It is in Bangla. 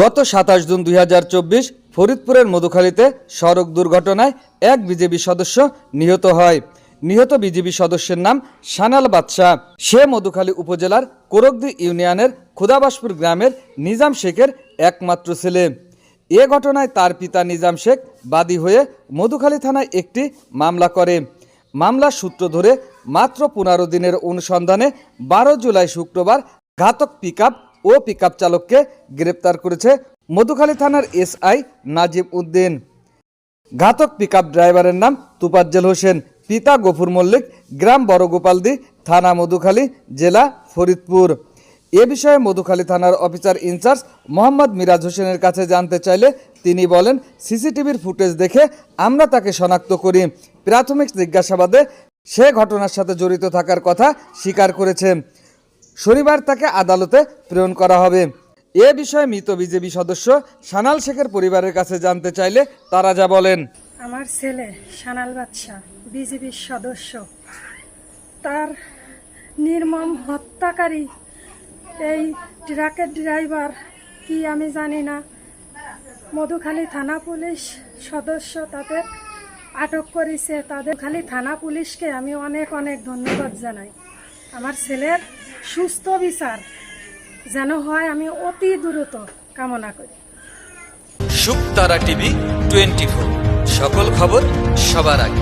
গত সাতাশ জুন দুই হাজার চব্বিশ ফরিদপুরের মধুখালীতে সড়ক দুর্ঘটনায় এক বিজেপি সদস্য নিহত হয়। নিহত বিজেপি সদস্যের নাম সানাল বাদশাহ। সে মধুখালী উপজেলার কোরকদি ইউনিয়নের খুদাবাসপুর গ্রামের নিজাম শেখের একমাত্র ছেলে। এ ঘটনায় তার পিতা নিজাম শেখ বাদী হয়ে মধুখালী থানায় একটি মামলা করে। মামলার সূত্র ধরে মাত্র পনেরো দিনের অনুসন্ধানে বারো জুলাই শুক্রবার ঘাতক পিকআপ ও পিকআপ চালককে গ্রেপ্তার করেছে মধুখালী থানার এসআই নাজিব উদ্দিন। ঘাতক পিকআপ ড্রাইভারের নাম তুপাজ্জেল হোসেন, পিতা গফুর মল্লিক, গ্রাম বড়গোপালদি, থানা মধুখালী, জেলা ফরিদপুর। এ বিষয়ে মধুখালী থানার অফিসার ইনচার্জ মোহাম্মদ মিরাজ হোসেনের কাছে জানতে চাইলে তিনি বলেন, সিসিটিভির ফুটেজ দেখে আমরা তাকে শনাক্ত করি। প্রাথমিক জিজ্ঞাসাবাদে সে ঘটনার সাথে জড়িত থাকার কথা স্বীকার করেছে। শনিবার তাকে আদালতে প্রেরণ করা হবে। এ বিষয়ে মৃত বিজেপি সদস্য সানাল শেখের পরিবারের কাছে জানতে চাইলে তারা যা বলেন। আমার ছেলে সানাল বাদশাহ বিজেপির সদস্য, তার নির্মম হত্যাকারী এই ট্রাকের ড্রাইভার কি আমি জানি না। মধুখালী থানা পুলিশ সদস্য তাদের আটক করেছে। তাদের খালি থানা পুলিশকে আমি অনেক অনেক ধন্যবাদ জানাই। আমার ছেলের সুস্থ বিচার যেন হয় আমি অতি দ্রুত কামনা করি। শুক তারা টিভি টোয়েন্টি সকল খবর সবার আগে।